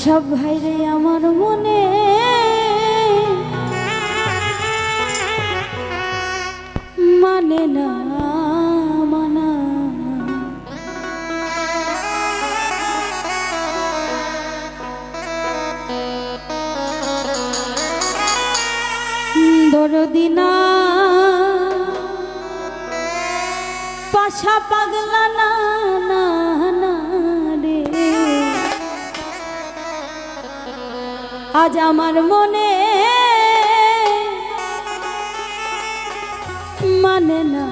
সব ভাই রে আমার মনে। মানে না মানা পাশা পাগলা না। আজ আমার মনে মানে না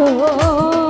ছোট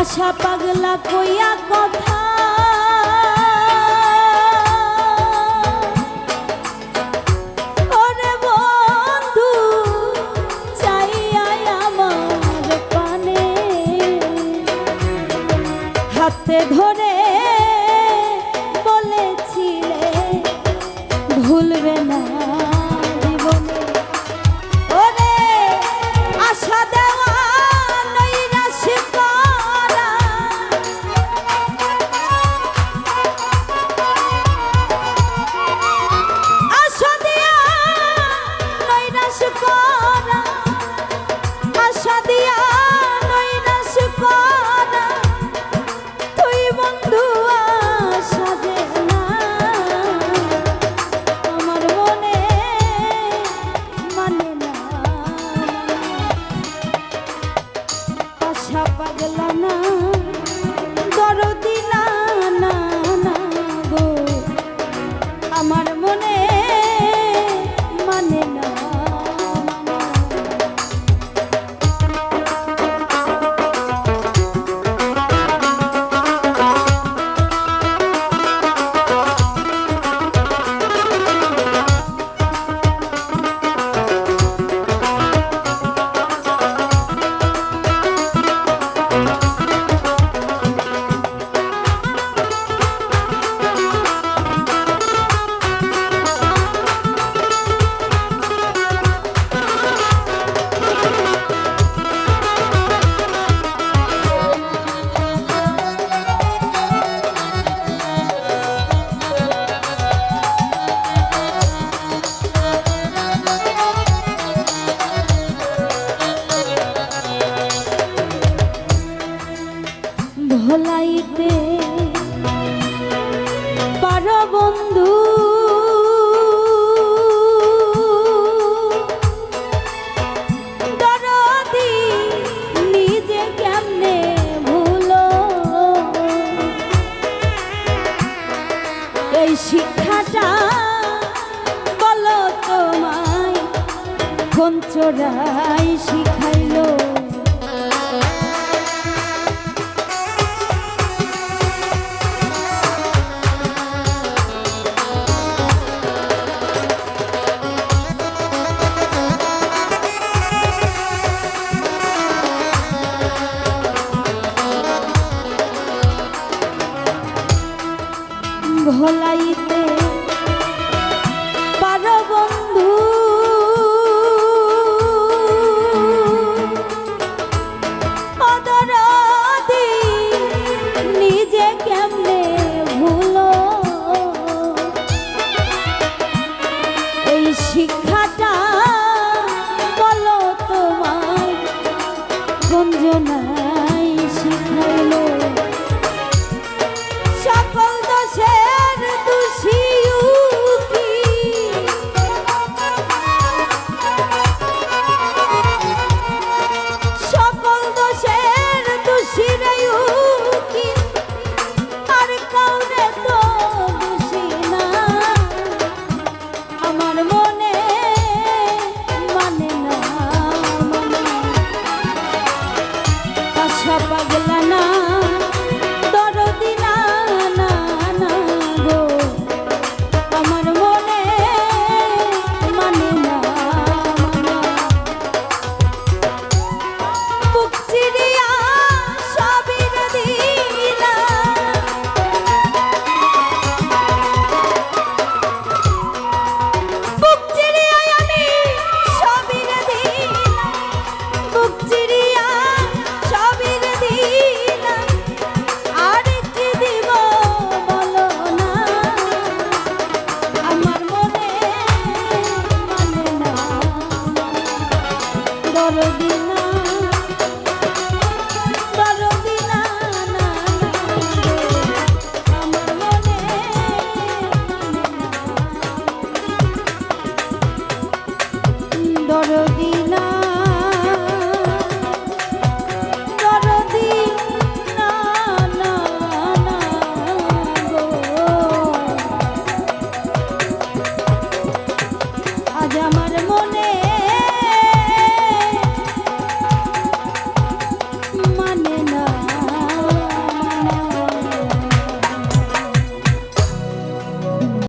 পাশা পাগলা কইয়া কথা। হাতে ধরে বলেছিলে ভুলবে না।